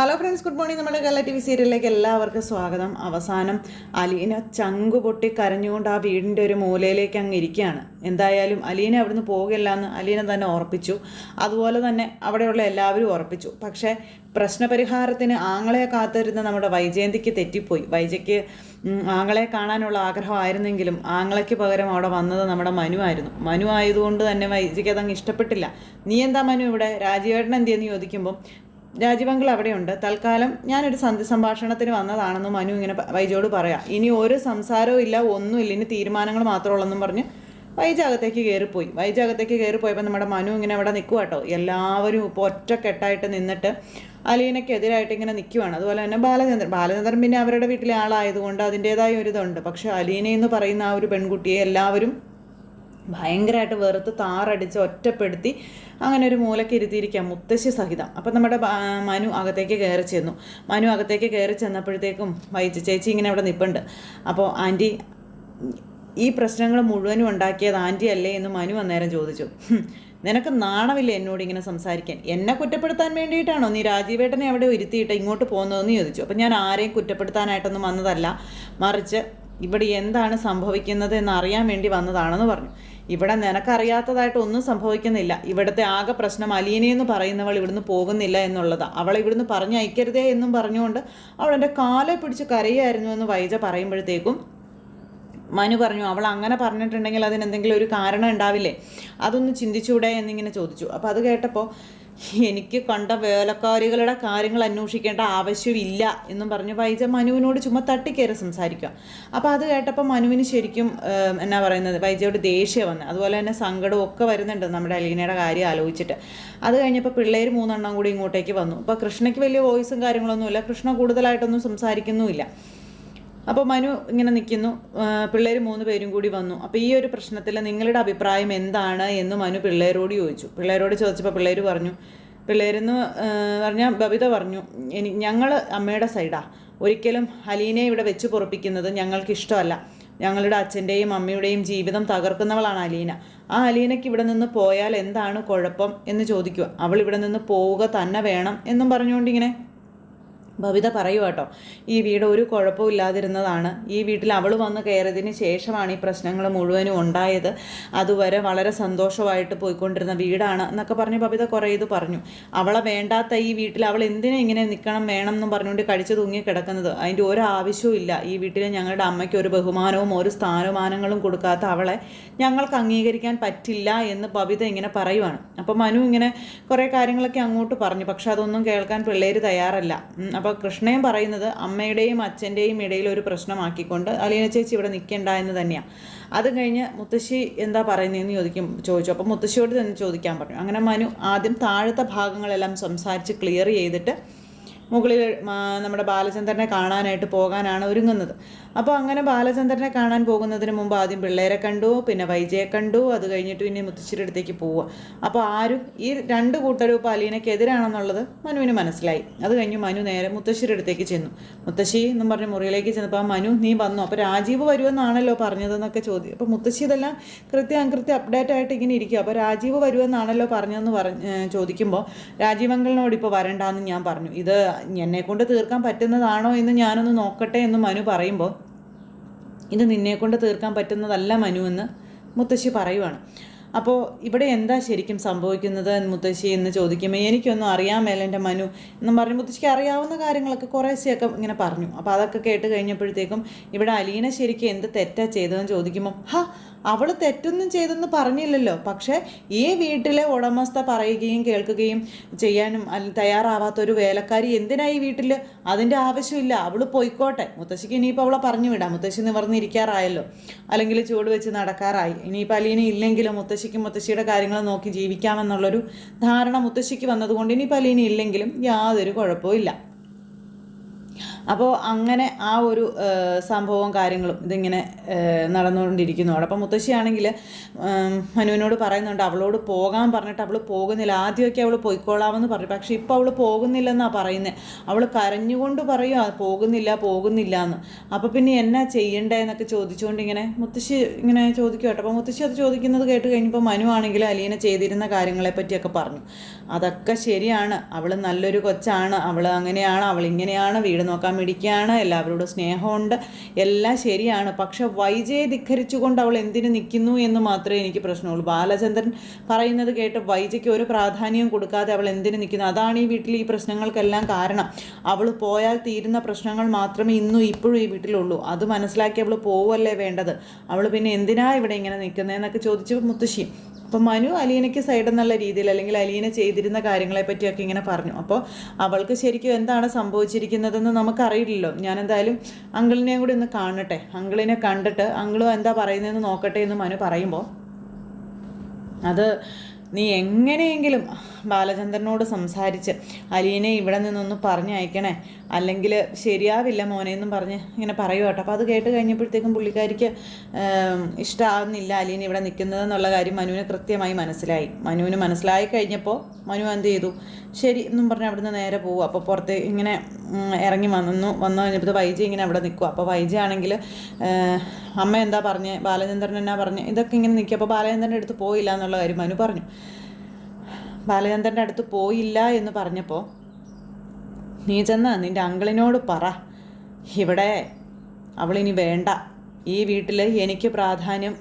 Hello friends good morning നമ്മുടെ കല്ല T V സീരിയലിലേക്ക് എല്ലാവർക്കും സ്വാഗതം. അവസാനം അലീന ചങ്കു പൊട്ടി കരഞ്ഞുകൊണ്ട് ആ വീടിന്റെ ഒരു മൂലയിലേക്ക് അങ്ങ് ഇരിക്കുകയാണ്. എന്തായാലും അലീന അവിടുന്ന് പോകില്ല എന്ന് അലീന തന്നെ ഉറപ്പിച്ചു. അതുപോലെ തന്നെ അവിടെയുള്ള എല്ലാവരും ഉറപ്പിച്ചു. പക്ഷേ പ്രശ്നപരിഹാരത്തിന് ആങ്ങളെ കാത്തിരുന്ന നമ്മുടെ വൈജയന്തിക്ക് തെറ്റിപ്പോയി. വൈജയ്ക്ക് ആങ്ങളെ കാണാനുള്ള ആഗ്രഹമായിരുന്നെങ്കിലും ആങ്ങളയ്ക്ക് പകരം അവിടെ വന്നത് നമ്മുടെ മനു ആയിരുന്നു. മനു ആയതുകൊണ്ട് തന്നെ വൈജയ്ക്ക് അതങ്ങ് ഇഷ്ടപ്പെട്ടില്ല. നീ എന്താ മനു ഇവിടെ? രാജീവേട്ടൻ എന്തിയെന്ന് ചോദിക്കുമ്പം രാജീവങ്കിൾ അവിടെയുണ്ട്. തൽക്കാലം ഞാനൊരു സന്ധി സംഭാഷണത്തിന് വന്നതാണെന്ന് മനു ഇങ്ങനെ വൈജോട് പറയാം. ഇനി ഒരു സംസാരവും ഇല്ല ഒന്നുമില്ല. ഇനി തീരുമാനങ്ങൾ മാത്രമേ ഉള്ളെന്നും പറഞ്ഞ് വൈജാകത്തേക്ക് കയറിപ്പോയി വൈജാകത്തേക്ക് കയറിപ്പോയപ്പോൾ നമ്മുടെ മനു ഇങ്ങനെ അവിടെ നിൽക്കുക കേട്ടോ എല്ലാവരും ഇപ്പോൾ ഒറ്റക്കെട്ടായിട്ട് നിന്നിട്ട് അലീനയ്ക്കെതിരായിട്ട് ഇങ്ങനെ നിൽക്കുവാണ് അതുപോലെ തന്നെ ബാലചന്ദ്രൻ ബാലചന്ദ്രൻ പിന്നെ അവരുടെ വീട്ടിലെ ആളായതുകൊണ്ട് അതിന്റേതായ ഒരു ഇതുണ്ട് പക്ഷേ അലീന എന്ന് പറയുന്ന ആ ഒരു പെൺകുട്ടിയെ എല്ലാവരും ഭയങ്കരമായിട്ട് വെറുത്ത് താറടിച്ച് ഒറ്റപ്പെടുത്തി അങ്ങനെ ഒരു മൂലയ്ക്ക് ഇരുത്തിയിരിക്കാം മുത്തശ്ശി സഹിതം. അപ്പം നമ്മുടെ മനു അകത്തേക്ക് കയറി ചെന്നു. മനു അകത്തേക്ക് കയറി ചെന്നപ്പോഴത്തേക്കും വൈദ്യ ചേച്ചി ഇങ്ങനെ അവിടെ നിൽപ്പുണ്ട് അപ്പോൾ ആന്റി ഈ പ്രശ്നങ്ങൾ മുഴുവനും ഉണ്ടാക്കിയത് ആന്റി അല്ലേ? എന്ന് മനു അന്നേരം ചോദിച്ചു. നിനക്ക് നാണമില്ല എന്നോട് ഇങ്ങനെ സംസാരിക്കാൻ? എന്നെ കുറ്റപ്പെടുത്താൻ വേണ്ടിയിട്ടാണോ നീ രാജീവേട്ടനെ അവിടെ ഇരുത്തിയിട്ട് ഇങ്ങോട്ട് പോകുന്നതെന്ന് ചോദിച്ചു. അപ്പം ഞാൻ ആരെയും കുറ്റപ്പെടുത്താനായിട്ടൊന്നും വന്നതല്ല. മറിച്ച് ഇവിടെ എന്താണ് സംഭവിക്കുന്നത് എന്ന് അറിയാൻ വേണ്ടി വന്നതാണെന്ന് പറഞ്ഞു. ഇവിടെ നിനക്കറിയാത്തതായിട്ട് ഒന്നും സംഭവിക്കുന്നില്ല. ഇവിടുത്തെ ആകെ പ്രശ്നം അലീന എന്ന് പറയുന്നവൾ ഇവിടുന്ന് പോകുന്നില്ല എന്നുള്ളത്. അവളെ ഇവിടുന്ന് പറഞ്ഞയക്കരുതേ എന്നും പറഞ്ഞുകൊണ്ട് അവൾ എന്റെ കാലെ പിടിച്ച് കരയായിരുന്നു എന്ന് വൈജ പറയുമ്പോഴത്തേക്കും മനു പറഞ്ഞു അവൾ അങ്ങനെ പറഞ്ഞിട്ടുണ്ടെങ്കിൽ അതിന് എന്തെങ്കിലും ഒരു കാരണം ഉണ്ടാവില്ലേ? അതൊന്ന് ചിന്തിച്ചൂടെ എന്നിങ്ങനെ ചോദിച്ചു. അപ്പോൾ അത് കേട്ടപ്പോൾ എനിക്ക് കണ്ട വേലക്കാരികളുടെ കാര്യങ്ങൾ അന്വേഷിക്കേണ്ട ആവശ്യമില്ല എന്നും പറഞ്ഞ് വൈജ മനുവിനോട് ചുമ്മാ തട്ടിക്കയറി സംസാരിക്കുക. അപ്പോൾ അത് കേട്ടപ്പോൾ മനുവിന് ശരിക്കും എന്നാ പറയുന്നത് വൈജയോട് ദേഷ്യം വന്ന്. അതുപോലെ തന്നെ സങ്കടവും ഒക്കെ വരുന്നുണ്ട് നമ്മുടെ അലീനയുടെ കാര്യം ആലോചിച്ചിട്ട്. അത് കഴിഞ്ഞപ്പോൾ പിള്ളേർ മൂന്നെണ്ണം കൂടി ഇങ്ങോട്ടേക്ക് വന്നു. അപ്പോൾ കൃഷ്ണയ്ക്ക് വലിയ വോയിസും കാര്യങ്ങളൊന്നുമില്ല. കൃഷ്ണ കൂടുതലായിട്ടൊന്നും സംസാരിക്കുന്നുമില്ല. അപ്പോൾ മനു ഇങ്ങനെ നിൽക്കുന്നു പിള്ളേർ മൂന്ന് പേരും കൂടി വന്നു. അപ്പോൾ ഈ ഒരു പ്രശ്നത്തിൽ നിങ്ങളുടെ അഭിപ്രായം എന്താണ് എന്ന് മനു പിള്ളേരോട് ചോദിച്ചു. പിള്ളേരോട് ചോദിച്ചപ്പോൾ പിള്ളേർ പറഞ്ഞു പിള്ളേരെന്ന് പറഞ്ഞാൽ ബബിത പറഞ്ഞു എനി ഞങ്ങൾ അമ്മയുടെ സൈഡാ. ഒരിക്കലും അലീനെ ഇവിടെ വെച്ച് പൊറപ്പിക്കുന്നത് ഞങ്ങൾക്ക് ഇഷ്ടമല്ല ഞങ്ങളുടെ അച്ഛന്റെയും അമ്മയുടെയും ജീവിതം തകർക്കുന്നവളാണ് അലീന ആ അലീനയ്ക്ക് ഇവിടെ നിന്ന് പോയാൽ എന്താണ് കുഴപ്പം? എന്ന് ചോദിക്കുക. അവൾ ഇവിടെ നിന്ന് പോവുക തന്നെ വേണം എന്നും പറഞ്ഞുകൊണ്ടിങ്ങനെ ഭവിത പറയുക കേട്ടോ ഈ വീട് ഒരു കുഴപ്പവും ഇല്ലാതിരുന്നതാണ്. ഈ വീട്ടിൽ അവൾ വന്ന് കയറിയതിന് ശേഷമാണ് ഈ പ്രശ്നങ്ങൾ മുഴുവനും ഉണ്ടായത്. അതുവരെ വളരെ സന്തോഷമായിട്ട് പോയിക്കൊണ്ടിരുന്ന വീടാണ് എന്നൊക്കെ പറഞ്ഞ് ഭവിത കുറേ ഇത് പറഞ്ഞു. അവളെ വേണ്ടാത്ത ഈ വീട്ടിൽ അവൾ എന്തിനാ ഇങ്ങനെ നിൽക്കണം വേണം എന്നും പറഞ്ഞുകൊണ്ട് കടിച്ചു തൂങ്ങി കിടക്കുന്നത്. അതിന്റെ ഒരു ആവശ്യവും ഇല്ല. ഈ വീട്ടിൽ ഞങ്ങളുടെ അമ്മയ്ക്ക് ഒരു ബഹുമാനവും ഒരു സ്ഥാനമാനങ്ങളും കൊടുക്കാത്ത അവളെ ഞങ്ങൾക്ക് അംഗീകരിക്കാൻ പറ്റില്ല എന്ന് ബബിത ഇങ്ങനെ പറയുവാണ്. അപ്പോൾ മനു ഇങ്ങനെ കുറേ കാര്യങ്ങളൊക്കെ അങ്ങോട്ട് പറഞ്ഞു. പക്ഷെ അതൊന്നും കേൾക്കാൻ പിള്ളേർ തയ്യാറല്ല. ഉം, അപ്പോൾ കൃഷ്ണയും പറയുന്നത് അമ്മയുടെയും അച്ഛന്റെയും ഇടയിൽ ഒരു പ്രശ്നമാക്കിക്കൊണ്ട് അലീന ചേച്ചി ഇവിടെ നിൽക്കേണ്ട എന്ന് തന്നെയാണ് അത് കഴിഞ്ഞ് മുത്തശ്ശി എന്താ പറയുന്നതെന്ന് ചോദിക്കും ചോദിച്ചു. അപ്പോൾ മുത്തശ്ശിയോട് തന്നെ ചോദിക്കാൻ പറഞ്ഞു. അങ്ങനെ മനു ആദ്യം താഴത്തെ ഭാഗങ്ങളെല്ലാം സംസാരിച്ച് ക്ലിയർ ചെയ്തിട്ട് മുകളിൽ നമ്മുടെ ബാലചന്ദ്രനെ കാണാനായിട്ട് പോകാനാണ് ഒരുങ്ങുന്നത്. അപ്പോൾ അങ്ങനെ ബാലചന്ദ്രനെ കാണാൻ പോകുന്നതിന് മുമ്പ് ആദ്യം പിള്ളേരെ കണ്ടു പിന്നെ വൈജയെ കണ്ടു അത് കഴിഞ്ഞിട്ട് പിന്നെ മുത്തശ്ശിയുടെ അടുത്തേക്ക് പോവുക. അപ്പോൾ ആരും ഈ രണ്ട് കൂട്ടരും ഇപ്പോൾ അലീനയ്ക്കെതിരാണെന്നുള്ളത് മനുവിന് മനസ്സിലായി. അത് കഴിഞ്ഞ് മനു നേരെ മുത്തശ്ശിയുടെ അടുത്തേക്ക് ചെന്നു. മുത്തശ്ശി എന്നും പറഞ്ഞ് മുറിയിലേക്ക് ചെന്നപ്പോൾ മനു നീ വന്നു? അപ്പോൾ രാജീവ് വരുമെന്നാണല്ലോ പറഞ്ഞതെന്നൊക്കെ ചോദ്യം അപ്പോൾ മുത്തശ്ശി ഇതെല്ലാം കൃത്യം അകൃത്യം അപ്ഡേറ്റ് ആയിട്ട് ഇങ്ങനെ ഇരിക്കുക അപ്പോൾ രാജീവ് വരുമെന്നാണല്ലോ പറഞ്ഞതെന്ന് പറഞ്ഞ് ചോദിക്കുമ്പോൾ രാജീവ് അങ്കിളിനോട് ഇപ്പോൾ വരണ്ടാന്ന് ഞാൻ പറഞ്ഞു. ഇത് എന്നെ കൊണ്ട് തീർക്കാൻ പറ്റുന്നതാണോ എന്ന് ഞാനൊന്ന് നോക്കട്ടെ എന്ന് മനു പറയുമ്പോൾ ഇത് നിന്നെക്കൊണ്ട് തീർക്കാൻ പറ്റുന്നതല്ല മനു എന്ന് മുത്തശ്ശി പറയുവാണ്. അപ്പോൾ ഇവിടെ എന്താ ശരിക്കും സംഭവിക്കുന്നത് മുത്തശ്ശി എന്ന് ചോദിക്കുമ്പോൾ എനിക്കൊന്നും അറിയാൻ എന്റെ മനു എന്നും പറഞ്ഞു മുത്തശ്ശിക്ക് അറിയാവുന്ന കാര്യങ്ങളൊക്കെ കുറേശ്ശെയൊക്കെ ഇങ്ങനെ പറഞ്ഞു. അപ്പോൾ അതൊക്കെ കേട്ട് കഴിഞ്ഞപ്പോഴത്തേക്കും ഇവിടെ അലീന ശരിക്കും എന്ത് തെറ്റാ ചെയ്തതെന്ന് ചോദിക്കുമ്പോൾ ഹാ അവൾ തെറ്റൊന്നും ചെയ്തെന്ന് പറഞ്ഞില്ലല്ലോ. പക്ഷേ ഈ വീട്ടിലെ ഉടമസ്ഥ പറയുകയും കേൾക്കുകയും ചെയ്യാനും തയ്യാറാവാത്ത ഒരു വേലക്കാരി എന്തിനാ ഈ വീട്ടിൽ അതിന്റെ ആവശ്യമില്ല. അവൾ പോയിക്കോട്ടെ. മുത്തശ്ശിക്ക് ഇനിയിപ്പോൾ അവളെ പറഞ്ഞു വിടാം മുത്തശ്ശി നിവർന്നിരിക്കാറായല്ലോ അല്ലെങ്കിൽ ചുവട് വെച്ച് നടക്കാറായി. ഇനിയിപ്പോൾ അലീന ഇല്ലെങ്കിലും മുത്തശ്ശിക്ക് മുത്തശ്ശിയുടെ കാര്യങ്ങൾ നോക്കി ജീവിക്കാമെന്നുള്ളൊരു ധാരണ മുത്തശ്ശിക്ക് വന്നതുകൊണ്ട് ഇനിയിപ്പോൾ അലീന ഇല്ലെങ്കിലും യാതൊരു കുഴപ്പവും ഇല്ല. അപ്പോൾ അങ്ങനെ ആ ഒരു സംഭവവും കാര്യങ്ങളും ഇതിങ്ങനെ നടന്നുകൊണ്ടിരിക്കുന്നു. അപ്പോൾ മുത്തശ്ശിയാണെങ്കിൽ മനുവിനോട് പറയുന്നുണ്ട് അവളോട് പോകാൻ പറഞ്ഞിട്ട് അവൾ പോകുന്നില്ല. ആദ്യമൊക്കെ അവൾ പോയിക്കോളാമെന്ന് പറഞ്ഞു. പക്ഷേ ഇപ്പോൾ അവൾ പോകുന്നില്ലെന്നാണ് പറയുന്നത് അവൾ കരഞ്ഞുകൊണ്ട് പറയുക പോകുന്നില്ല പോകുന്നില്ല എന്ന്. അപ്പോൾ പിന്നെ എന്നാ ചെയ്യണ്ടേ എന്നൊക്കെ ചോദിച്ചുകൊണ്ട് ഇങ്ങനെ മുത്തശ്ശി ഇങ്ങനെ ചോദിക്കും കേട്ടോ. അപ്പോൾ മുത്തശ്ശി അത് ചോദിക്കുന്നത് കേട്ട് കഴിഞ്ഞപ്പോൾ മനു ആണെങ്കിൽ അലീന ചെയ്തിരുന്ന കാര്യങ്ങളെ പറ്റിയൊക്കെ പറഞ്ഞു. അതൊക്കെ ശരിയാണ്. അവൾ നല്ലൊരു കൊച്ചാണ്. അവൾ അങ്ങനെയാണ്. അവൾ ഇങ്ങനെയാണ് വീട് നോക്കാൻ മിടിക്കുകയാണ് എല്ലാവരോടും സ്നേഹമുണ്ട് എല്ലാം ശരിയാണ്. പക്ഷെ വൈജയെ ധിഖരിച്ചുകൊണ്ട് അവൾ എന്തിനു നിൽക്കുന്നു എന്ന് മാത്രമേ എനിക്ക് പ്രശ്നമുള്ളൂ. ബാലചന്ദ്രൻ പറയുന്നത് കേട്ട് വൈജയ്ക്ക് ഒരു പ്രാധാന്യവും കൊടുക്കാതെ അവൾ എന്തിനു നിൽക്കുന്നു? അതാണ് ഈ വീട്ടിൽ ഈ പ്രശ്നങ്ങൾക്കെല്ലാം കാരണം. അവൾ പോയാൽ തീരുന്ന പ്രശ്നങ്ങൾ മാത്രമേ ഇന്നും ഇപ്പോഴും ഈ വീട്ടിലുള്ളൂ. അത് മനസ്സിലാക്കി അവൾ പോവല്ലേ വേണ്ടത്? അവൾ പിന്നെ എന്തിനാ ഇവിടെ ഇങ്ങനെ നിൽക്കുന്നതെന്നൊക്കെ ചോദിച്ചു മുത്തശ്ശി. അപ്പം മനു അലീനയ്ക്ക് സൈഡ് എന്നുള്ള രീതിയിൽ അല്ലെങ്കിൽ അലീന ചെയ്തിരുന്ന കാര്യങ്ങളെ പറ്റിയൊക്കെ ഇങ്ങനെ പറഞ്ഞു. അപ്പോൾ അവൾക്ക് ശരിക്കും എന്താണ് സംഭവിച്ചിരിക്കുന്നതെന്ന് നമുക്കറിയില്ലല്ലോ. ഞാൻ എന്തായാലും അങ്കിളിനെയും കൂടി ഒന്ന് കാണട്ടെ. അങ്കിളിനെ കണ്ടിട്ട് അങ്കിളും എന്താ പറയുന്നതെന്ന് നോക്കട്ടെ എന്ന് മനു പറയുമ്പോൾ അത് നീ എങ്ങനെയെങ്കിലും ബാലചന്ദ്രനോട് സംസാരിച്ച് അലീനെ ഇവിടെ നിന്നൊന്ന് പറഞ്ഞയക്കണേ. അല്ലെങ്കിൽ ശരിയാവില്ല മോനെ എന്നും പറഞ്ഞ് ഇങ്ങനെ പറയുക കേട്ടോ. അപ്പോൾ അത് കേട്ട് കഴിഞ്ഞപ്പോഴത്തേക്കും പുള്ളിക്കാരിക്ക് ഇഷ്ടമാകുന്നില്ല അലീന ഇവിടെ നിൽക്കുന്നതെന്നുള്ള കാര്യം മനുവിന് കൃത്യമായി മനസ്സിലായി. മനുവിന് മനസ്സിലായി കഴിഞ്ഞപ്പോൾ മനു എന്ത് ചെയ്തു? ശരി എന്നും പറഞ്ഞ് അവിടുന്ന് നേരെ പോകും അപ്പോൾ പുറത്ത് ഇങ്ങനെ ഇറങ്ങി വന്നു വന്നു കഴിഞ്ഞപ്പോൾ വൈജി ഇങ്ങനെ അവിടെ നിൽക്കും അപ്പോൾ വൈജി ആണെങ്കിൽ അമ്മ എന്താ പറഞ്ഞ്? ബാലചന്ദ്രൻ എന്നാ പറഞ്ഞ്? ഇതൊക്കെ ഇങ്ങനെ നിൽക്കും അപ്പോൾ ബാലചന്ദ്രന്റെ അടുത്ത് പോയില്ല എന്നുള്ള കാര്യം മനു പറഞ്ഞു. ബാലചന്ദ്രന്റെ അടുത്ത് പോയില്ല എന്ന് പറഞ്ഞപ്പോൾ നീ ചെന്ന് നിന്റെ അങ്കിളിനോട് പറ. ഇവിടെ അവളിനി വേണ്ട. ഈ വീട്ടിൽ എനിക്ക് പ്രാധാന്യം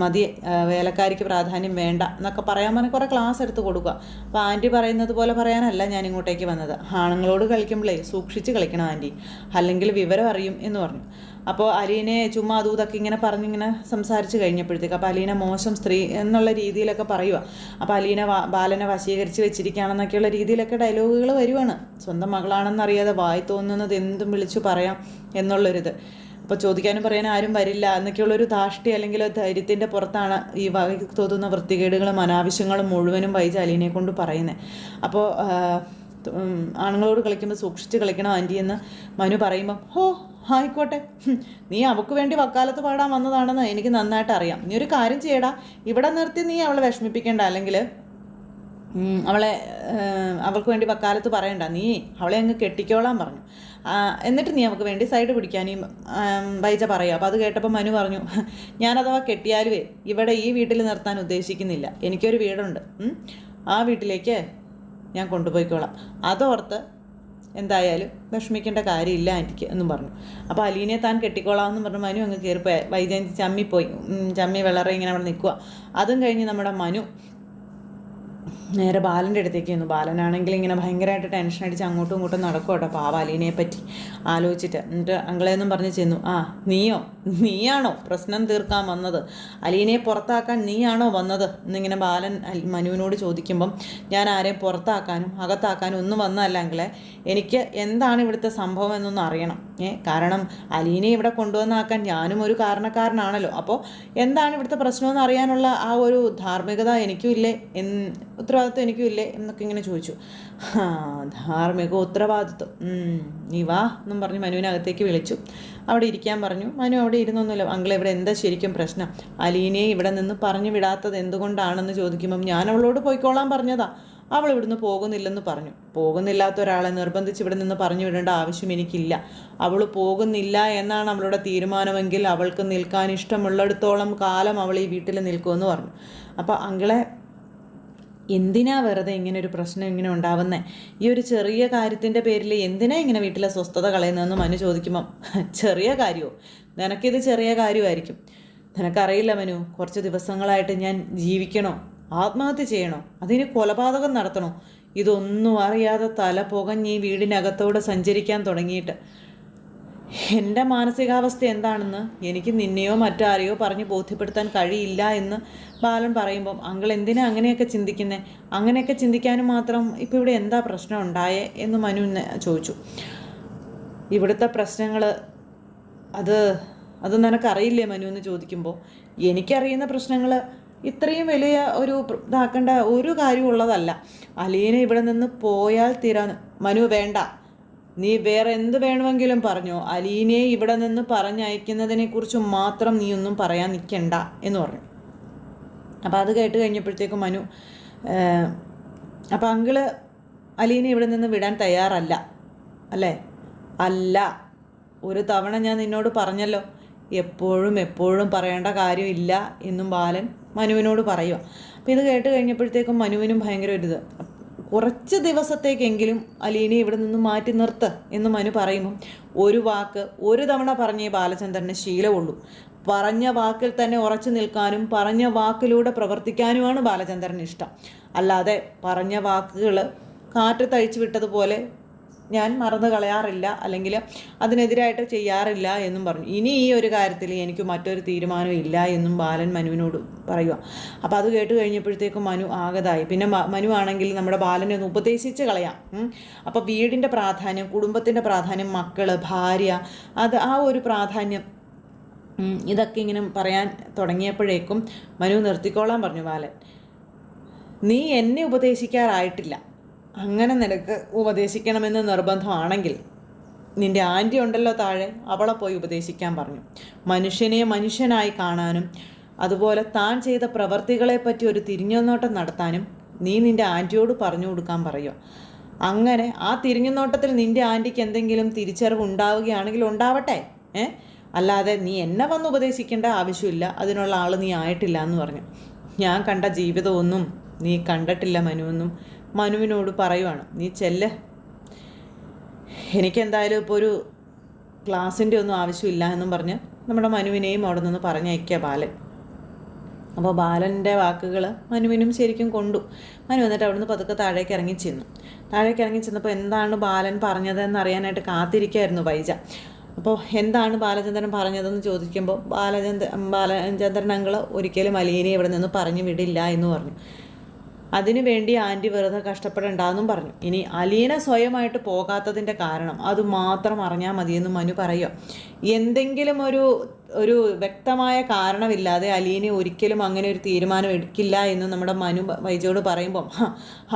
മതി വേലക്കാരിക്ക് പ്രാധാന്യം വേണ്ട എന്നൊക്കെ പറയാൻ പറഞ്ഞാൽ കുറേ ക്ലാസ് എടുത്ത് കൊടുക്കുക. അപ്പോൾ ആന്റി പറയുന്നത് പോലെ പറയാനല്ല ഞാൻ ഇങ്ങോട്ടേക്ക് വന്നത്. ആണുങ്ങളോട് കളിക്കുമ്പോഴേ സൂക്ഷിച്ച് കളിക്കണം ആന്റി അല്ലെങ്കിൽ വിവരം അറിയും എന്ന് പറഞ്ഞു. അപ്പോൾ അലീനെ ചുമ്മാ അതും ഇതൊക്കെ ഇങ്ങനെ പറഞ്ഞിങ്ങനെ സംസാരിച്ച് കഴിഞ്ഞപ്പോഴത്തേക്ക് അപ്പോൾ അലീന മോശം സ്ത്രീ എന്നുള്ള രീതിയിലൊക്കെ പറയുക അപ്പോൾ അലീന ബാലനെ വശീകരിച്ച് വെച്ചിരിക്കുകയാണെന്നൊക്കെയുള്ള രീതിയിലൊക്കെ ഡയലോഗുകൾ വരുവാണ്. സ്വന്തം മകളാണെന്നറിയാതെ വായി തോന്നുന്നത് എന്തും വിളിച്ചു പറയാം എന്നുള്ളൊരിത്. അപ്പോൾ ചോദിക്കാനും പറയാൻ ആരും വരില്ല എന്നൊക്കെയുള്ളൊരു ധാഷ്ടി അല്ലെങ്കിൽ ധൈര്യത്തിന്റെ പുറത്താണ് ഈ തോന്നുന്ന വൃത്തികേടുകളും അനാവശ്യങ്ങളും മുഴുവനും വൈജ അലീനെ കൊണ്ട് പറയുന്നത് അപ്പോൾ ആണുങ്ങളോട് കളിക്കുമ്പോൾ സൂക്ഷിച്ച് കളിക്കണം ആന്റി എന്ന് മനു പറയുമ്പം ഹോ ആയിക്കോട്ടെ. നീ അവൾക്ക് വേണ്ടി വക്കാലത്ത് പാടാൻ വന്നതാണെന്ന് എനിക്ക് നന്നായിട്ട് അറിയാം. നീ ഒരു കാര്യം ചെയ്യടാ. ഇവിടെ നിർത്തി നീ അവളെ വിഷമിപ്പിക്കേണ്ട. അല്ലെങ്കിൽ അവളെ അവൾക്ക് വേണ്ടി വക്കാലത്ത് പറയണ്ട. നീ അവളെ അങ്ങ് കെട്ടിക്കോളാൻ പറഞ്ഞു. എന്നിട്ട് നീ അവൾക്ക് വേണ്ടി സൈഡ് പിടിക്കാനും വൈജ പറയുക അപ്പോൾ അത് കേട്ടപ്പോൾ മനു പറഞ്ഞു ഞാൻ അഥവാ കെട്ടിയാലുവേ ഇവിടെ ഈ വീട്ടിൽ നിർത്താൻ ഉദ്ദേശിക്കുന്നില്ല. എനിക്കൊരു വീടുണ്ട്. ആ വീട്ടിലേക്ക് ഞാൻ കൊണ്ടുപോയിക്കോളാം. അതോർത്ത് എന്തായാലും വിഷമിക്കേണ്ട കാര്യമില്ല എനിക്ക് എന്നും പറഞ്ഞു. അപ്പോൾ അലീനെ താൻ കെട്ടിക്കോളാം എന്ന് പറഞ്ഞു മനു അങ്ങ് കയറിപ്പോയി വൈജയന്തി ചമ്മിപ്പോയി. പോയി ചമ്മി വിളറി ഇങ്ങനെ അവിടെ നിൽക്കുക അതും കഴിഞ്ഞ് നമ്മുടെ മനു നേരെ ബാലന്റെ അടുത്തേക്ക് ചെന്നു. ബാലനാണെങ്കിൽ ഇങ്ങനെ ഭയങ്കരമായിട്ട് ടെൻഷൻ അടിച്ച് അങ്ങോട്ടും ഇങ്ങോട്ടും നടക്കും കേട്ടോ. പാവ അലീനയെ പറ്റി ആലോചിച്ചിട്ട്. എന്നിട്ട് അങ്കളെന്നും പറഞ്ഞ് ചെന്നു. ആ നീയോ? നീയാണോ പ്രശ്നം തീർക്കാൻ വന്നത്? അലീനയെ പുറത്താക്കാൻ നീയാണോ വന്നത്? എന്നിങ്ങനെ ബാലൻ മനുവിനോട് ചോദിക്കുമ്പം ഞാൻ ആരെയും പുറത്താക്കാനും അകത്താക്കാനും ഒന്നും വന്നതല്ല അങ്കളെ. എനിക്ക് എന്താണ് ഇവിടുത്തെ സംഭവം എന്നൊന്ന് അറിയണം. കാരണം അലീനെ ഇവിടെ കൊണ്ടുവന്നാക്കാൻ ഞാനും ഒരു കാരണക്കാരനാണല്ലോ. അപ്പോൾ എന്താണ് ഇവിടുത്തെ പ്രശ്നമെന്ന് അറിയാനുള്ള ആ ഒരു ധാർമ്മികത എനിക്കും ഇല്ലേ എൻ ഉത്തരവാദിത്വം എനിക്കും ഇല്ലേ എന്നൊക്കെ ഇങ്ങനെ ചോദിച്ചു. ധാർമ്മിക ഉത്തരവാദിത്വം. നീ വാ എന്നും പറഞ്ഞ് മനുവിനകത്തേക്ക് വിളിച്ചു. അവിടെ ഇരിക്കാൻ പറഞ്ഞു. മനു അവിടെ ഇരുന്നൊന്നുമില്ല. അങ്കിൾ ഇവിടെ എന്താ ശരിക്കും പ്രശ്നം? അലീനയെ ഇവിടെ നിന്ന് പറഞ്ഞു വിടാത്തത് എന്തുകൊണ്ടാണെന്ന് ചോദിക്കുമ്പം ഞാൻ അവളോട് പോയിക്കോളാൻ പറഞ്ഞതാ. അവൾ ഇവിടുന്ന് പോകുന്നില്ലെന്ന് പറഞ്ഞു. പോകുന്നില്ലാത്ത ഒരാളെ നിർബന്ധിച്ച് ഇവിടെ നിന്ന് പറഞ്ഞു വിടേണ്ട ആവശ്യം എനിക്കില്ല. അവൾ പോകുന്നില്ല എന്നാണ് അവളുടെ തീരുമാനമെങ്കിൽ അവൾക്ക് നിൽക്കാൻ ഇഷ്ടമുള്ളിടത്തോളം കാലം അവൾ ഈ വീട്ടിൽ നിൽക്കുമെന്ന് പറഞ്ഞു. അപ്പോൾ അങ്കിളെ എന്തിനാ വെറുതെ ഇങ്ങനെ ഒരു പ്രശ്നം ഇങ്ങനെ ഉണ്ടാവുന്നത് ഈ ഒരു ചെറിയ കാര്യത്തിന്റെ പേരിൽ എന്തിനാ ഇങ്ങനെ വീട്ടിലെ സ്വസ്ഥത കളയുന്നതെന്ന് മനു ചോദിക്കുമ്പം ചെറിയ കാര്യമോ നിനക്കിത് ചെറിയ കാര്യമായിരിക്കും. നിനക്കറിയില്ല മനു കുറച്ച് ദിവസങ്ങളായിട്ട് ഞാൻ ജീവിക്കണോ? ആത്മഹത്യ ചെയ്യണോ? അതിന് കൊലപാതകം നടത്തണോ? ഇതൊന്നും അറിയാതെ തല പുകഞ്ഞ് ഈ വീടിനകത്തോടെ സഞ്ചരിക്കാൻ തുടങ്ങിയിട്ട്. എന്റെ മാനസികാവസ്ഥ എന്താണെന്ന് എനിക്ക് നിന്നെയോ മറ്റാരെയോ പറഞ്ഞ് ബോധ്യപ്പെടുത്താൻ കഴിയില്ല എന്ന് ബാലൻ പറയുമ്പം അങ്കിൾ എന്തിനാ അങ്ങനെയൊക്കെ ചിന്തിക്കുന്നത് അങ്ങനെയൊക്കെ ചിന്തിക്കാനും മാത്രം ഇപ്പോൾ ഇവിടെ എന്താ പ്രശ്നം ഉണ്ടായേ? എന്ന് മനു ചോദിച്ചു. ഇവിടുത്തെ പ്രശ്നങ്ങൾ അത് അത് നിനക്കറിയില്ലേ? മനു എന്ന് ചോദിക്കുമ്പോൾ എനിക്കറിയുന്ന പ്രശ്നങ്ങൾ ഇത്രയും വലിയ ഒരു ഇതാക്കേണ്ട ഒരു കാര്യം ഉള്ളതല്ല അലീന ഇവിടെ നിന്ന് പോയാൽ തീരാ മനു വേണ്ട. നീ വേറെ എന്ത് വേണമെങ്കിലും പറഞ്ഞോ. അലീനയെ ഇവിടെ നിന്ന് പറഞ്ഞയക്കുന്നതിനെ കുറിച്ച് മാത്രം നീ ഒന്നും പറയാൻ നിൽക്കണ്ട എന്ന് പറഞ്ഞു. അപ്പോൾ അത് കേട്ട് കഴിഞ്ഞപ്പോഴത്തേക്കും മനു അപ്പോൾ അങ്കിൾ അലീനെ ഇവിടെ നിന്ന് വിടാൻ തയ്യാറല്ല. അല്ലേ? അല്ല. ഒരു തവണ ഞാൻ നിന്നോട് പറഞ്ഞല്ലോ. എപ്പോഴും എപ്പോഴും പറയേണ്ട കാര്യമില്ല എന്നും ബാലൻ മനുവിനോട് പറയുക അപ്പോൾ ഇത് കേട്ട് കഴിഞ്ഞപ്പോഴത്തേക്കും മനുവിനും ഭയങ്കര ഒരു ഇത്. കുറച്ച് ദിവസത്തേക്കെങ്കിലും അലീനെ ഇവിടെ നിന്ന് മാറ്റി നിർത്ത് എന്ന് മനു പറയുമ്പം ഒരു വാക്ക് ഒരു തവണ പറഞ്ഞേ ബാലചന്ദ്രന് ശീലമുള്ളൂ. പറഞ്ഞ വാക്കിൽ തന്നെ ഉറച്ചു നിൽക്കാനും പറഞ്ഞ വാക്കിലൂടെ പ്രവർത്തിക്കാനുമാണ് ബാലചന്ദ്രന് ഇഷ്ടം. അല്ലാതെ പറഞ്ഞ വാക്കുകൾ കാറ്റ് തഴിച്ചു വിട്ടതുപോലെ ഞാൻ മറന്നു കളയാറില്ല അല്ലെങ്കിൽ അതിനെതിരായിട്ട് ചെയ്യാറില്ല എന്നും പറഞ്ഞു. ഇനി ഈ ഒരു കാര്യത്തിൽ എനിക്ക് മറ്റൊരു തീരുമാനം ഇല്ല എന്നും ബാലൻ മനുവിനോട് പറയുക അപ്പോൾ അത് കേട്ട് കഴിഞ്ഞപ്പോഴത്തേക്കും മനു ആകതായി. പിന്നെ മനു ആണെങ്കിൽ നമ്മുടെ ബാലനെ ഒന്ന് ഉപദേശിച്ച് കളയാം. അപ്പോൾ വീടിന്റെ പ്രാധാന്യം കുടുംബത്തിന്റെ പ്രാധാന്യം മക്കൾ ഭാര്യ അത് ആ ഒരു പ്രാധാന്യം ഇതൊക്കെ ഇങ്ങനെ പറയാൻ തുടങ്ങിയപ്പോഴേക്കും മനു നിർത്തിക്കോളാൻ പറഞ്ഞു ബാലൻ. നീ എന്നെ ഉപദേശിക്കാറായിട്ടില്ല. അങ്ങനെ നിനക്ക് ഉപദേശിക്കണമെന്ന് നിർബന്ധമാണെങ്കിൽ നിന്റെ ആന്റി ഉണ്ടല്ലോ താഴെ അവളെ പോയി ഉപദേശിക്കാൻ പറഞ്ഞു. മനുഷ്യനെ മനുഷ്യനായി കാണാനും അതുപോലെ താൻ ചെയ്ത പ്രവർത്തികളെപ്പറ്റി ഒരു തിരിഞ്ഞുനോട്ടം നടത്താനും നീ നിന്റെ ആന്റിയോട് പറഞ്ഞു കൊടുക്കാൻ പറയുക. അങ്ങനെ ആ തിരിഞ്ഞുനോട്ടത്തിൽ നിന്റെ ആന്റിക്ക് എന്തെങ്കിലും തിരിച്ചറിവ് ഉണ്ടാവുകയാണെങ്കിൽ ഉണ്ടാവട്ടെ ഏ? അല്ലാതെ നീ എന്നെ വന്ന് ഉപദേശിക്കേണ്ട ആവശ്യമില്ല അതിനുള്ള ആൾ നീ ആയിട്ടില്ല എന്ന് പറഞ്ഞു. ഞാൻ കണ്ട ജീവിതമൊന്നും നീ കണ്ടിട്ടില്ല മനുവെന്നും മനുവിനോട് പറയുവാണ് നീ ചെല്ല്. എനിക്കെന്തായാലും ഇപ്പോൾ ഒരു ക്ലാസിന്റെ ഒന്നും ആവശ്യമില്ല എന്നും പറഞ്ഞ് നമ്മുടെ മനുവിനെയും അവിടെ നിന്ന് പറഞ്ഞയക്കുക ബാലൻ. അപ്പോൾ ബാലന്റെ വാക്കുകൾ മനുവിനും ശരിക്കും കൊണ്ടു. മനു എന്നിട്ട് അവിടുന്ന് പതുക്കെ താഴേക്ക് ഇറങ്ങി ചെന്നു. താഴേക്ക് ഇറങ്ങി ചെന്നപ്പോൾ എന്താണ് ബാലൻ പറഞ്ഞതെന്ന് അറിയാനായിട്ട് കാത്തിരിക്കുകയായിരുന്നു വൈജ അപ്പോൾ എന്താണ് ബാലചന്ദ്രൻ പറഞ്ഞതെന്ന് ചോദിക്കുമ്പോൾ ബാലചന്ദ്ര ബാലചന്ദ്രൻ അങ്കിൾ ഒരിക്കലും അലീനെ ഇവിടെ നിന്ന് പറഞ്ഞു വിടില്ല എന്ന് പറഞ്ഞു. അതിനു വേണ്ടി ആന്റി വെറുതെ കഷ്ടപ്പെടണ്ടെന്നും പറഞ്ഞു. ഇനി അലീന സ്വയമായിട്ട് പോകാത്തതിന്റെ കാരണം അത് മാത്രം അറിഞ്ഞാൽ മതിയെന്ന് മനു പറയുക. എന്തെങ്കിലും ഒരു ഒരു വ്യക്തമായ കാരണമില്ലാതെ അലീനെ ഒരിക്കലും അങ്ങനെ ഒരു തീരുമാനം എടുക്കില്ല എന്ന് നമ്മുടെ മനു വൈജയോട് പറയുമ്പം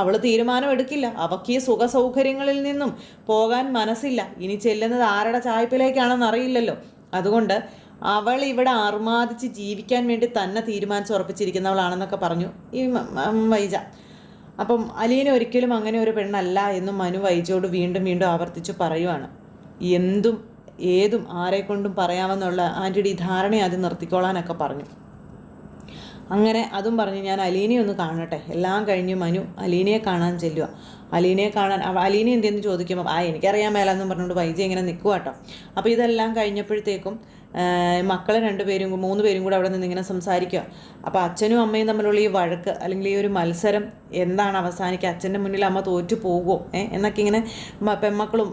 അവൾ തീരുമാനം എടുക്കില്ല. അവൾക്ക് ഈ സുഖ സൗകര്യങ്ങളിൽ നിന്നും പോകാൻ മനസ്സില്ല. ഇനി ചെല്ലുന്നത് ആരുടെ ചായ്പിലേക്കാണെന്ന് അറിയില്ലല്ലോ അതുകൊണ്ട് അവൾ ഇവിടെ ആർമാദിച്ച് ജീവിക്കാൻ വേണ്ടി തന്നെ തീരുമാനിച്ച് ഉറപ്പിച്ചിരിക്കുന്നവളാണെന്നൊക്കെ പറഞ്ഞു ഈ വൈജ. അപ്പം അലീന ഒരിക്കലും അങ്ങനെ ഒരു പെണ്ണല്ല എന്നും മനു വൈജയോട് വീണ്ടും വീണ്ടും ആവർത്തിച്ച് പറയുവാണ്. എന്തും ഏതും ആരെക്കൊണ്ടും പറയാമെന്നുള്ള ആന്റിയുടെ ഈ ധാരണയെ അത് നിർത്തിക്കോളാനൊക്കെ പറഞ്ഞു. അങ്ങനെ അതും പറഞ്ഞ് ഞാൻ അലീനയെ ഒന്ന് കാണട്ടെ. എല്ലാം കഴിഞ്ഞ് മനു അലീനയെ കാണാൻ ചെല്ലുക അലീനയെ കാണാൻ അലീന എന്തെന്ന് ചോദിക്കുമ്പോൾ ആ എനിക്കറിയാൻ മേലെന്നും പറഞ്ഞുകൊണ്ട് വൈജി ഇങ്ങനെ നിൽക്കുക കേട്ടോ അപ്പോൾ ഇതെല്ലാം കഴിഞ്ഞപ്പോഴത്തേക്കും മക്കൾ രണ്ടുപേരും മൂന്ന് പേരും കൂടെ അവിടെ നിന്ന് ഇങ്ങനെ സംസാരിക്കുക. അപ്പോൾ അച്ഛനും അമ്മയും തമ്മിലുള്ള ഈ വഴക്ക് അല്ലെങ്കിൽ ഈ ഒരു മത്സരം എന്താണ് അവസാനിക്കുക? അച്ഛന്റെ മുന്നിൽ അമ്മ തോറ്റു പോകുമോ? എന്നൊക്കെ ഇങ്ങനെ പെമ്മക്കളും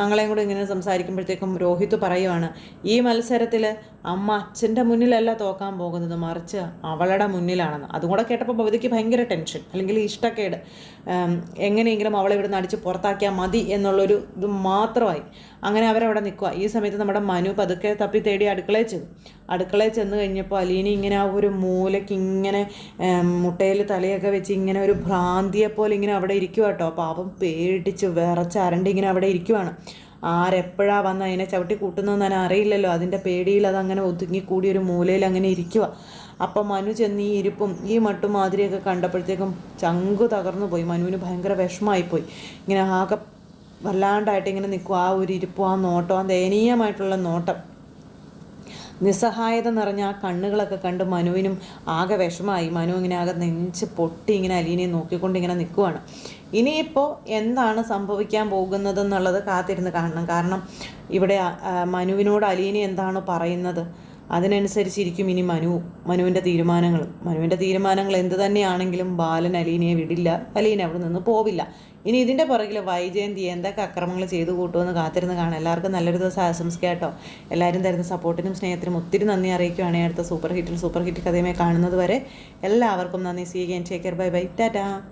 ആങ്ങളെയും കൂടെ ഇങ്ങനെ സംസാരിക്കുമ്പോഴത്തേക്കും രോഹിത് പറയുവാണ് ഈ മത്സരത്തിൽ അമ്മ അച്ഛന്റെ മുന്നിലല്ല തോക്കാൻ പോകുന്നത് മറിച്ച് അവളുടെ മുന്നിലാണെന്ന്. അതും കൂടെ കേട്ടപ്പോൾ ഭവതിക്ക് ഭയങ്കര ടെൻഷൻ അല്ലെങ്കിൽ ഇഷ്ടക്കേട്. എങ്ങനെയെങ്കിലും അവളെ ഇവിടെ അടിച്ച് പുറത്താക്കിയാൽ മതി എന്നുള്ളൊരു ഇത് മാത്രമായി. അങ്ങനെ അവരവിടെ നിൽക്കുക. ഈ സമയത്ത് നമ്മുടെ മനു പതുക്കെ തപ്പി തേടി അടുക്കളയിൽ ചെന്നു. അടുക്കളയിൽ ചെന്ന് കഴിഞ്ഞപ്പോൾ അലീനി ഇങ്ങനെ ആ ഒരു മൂലയ്ക്ക് ഇങ്ങനെ മുട്ടയിൽ തലയൊക്കെ വെച്ച് ഇങ്ങനെ ഒരു ഭ്രാന്തിയെ പോലെ ഇങ്ങനെ അവിടെ ഇരിക്കുക കേട്ടോ പാപം പേടിച്ച് വിറച്ചരണ്ട് ഇങ്ങനെ അവിടെ ഇരിക്കുവാണ്. ആരെപ്പോഴാ വന്ന് അതിനെ ചവിട്ടി കൂട്ടുന്നതെന്ന് തന്നെ അറിയില്ലല്ലോ. അതിന്റെ പേടിയിൽ അതങ്ങനെ ഒതുങ്ങി കൂടി ഒരു മൂലയിൽ അങ്ങനെ ഇരിക്കുക അപ്പം മനു ചെന്ന് ഈ ഇരിപ്പും ഈ മട്ടും മാതിരിയൊക്കെ കണ്ടപ്പോഴത്തേക്കും ചങ്കു തകർന്നു പോയി. മനുവിന് ഭയങ്കര വിഷമമായിപ്പോയി ഇങ്ങനെ ആകെ വല്ലാണ്ടായിട്ട് ഇങ്ങനെ നിൽക്കും ആ ഒരു ഇരിപ്പും ആ നോട്ടം ആ ദയനീയമായിട്ടുള്ള നോട്ടം. നിസ്സഹായത നിറഞ്ഞ ആ കണ്ണുകളൊക്കെ കണ്ട് മനുവിനും ആകെ വിഷമായി മനു ഇങ്ങനെ ആകെ നെഞ്ച് പൊട്ടി ഇങ്ങനെ അലീനെ നോക്കിക്കൊണ്ട് ഇങ്ങനെ നിൽക്കുവാണ് ഇനിയിപ്പോൾ എന്താണ് സംഭവിക്കാൻ പോകുന്നതെന്നുള്ളത് കാത്തിരുന്ന് കാണണം. കാരണം ഇവിടെ മനുവിനോട് അലീനെ എന്താണ് പറയുന്നത്. അതിനനുസരിച്ചിരിക്കും ഇനി മനു. മനുവിന്റെ തീരുമാനങ്ങൾ മനുവിന്റെ തീരുമാനങ്ങൾ എന്ത് തന്നെയാണെങ്കിലും ബാലൻ അലീനയെ വിടില്ല. അലീന അവിടെ നിന്ന് പോവില്ല. ഇനി ഇതിന്റെ പുറകിൽ വൈജയന്തി എന്തൊക്കെ അക്രമങ്ങൾ ചെയ്തു കൂട്ടുമെന്ന് കാത്തിരുന്ന് കാണാം. എല്ലാവർക്കും നല്ലൊരു ദിവസം ആശംസിക്കാട്ടോ എല്ലാവരും തരുന്ന സപ്പോർട്ടിനും സ്നേഹത്തിനും ഒത്തിരി നന്ദി അറിയിക്കുകയാണെങ്കിൽ അടുത്ത സൂപ്പർ ഹിറ്റിൽ സൂപ്പർ ഹിറ്റ് കഥയുമായി കാണുന്നത് വരെ. എല്ലാവർക്കും നന്ദി. See again care bye bye tata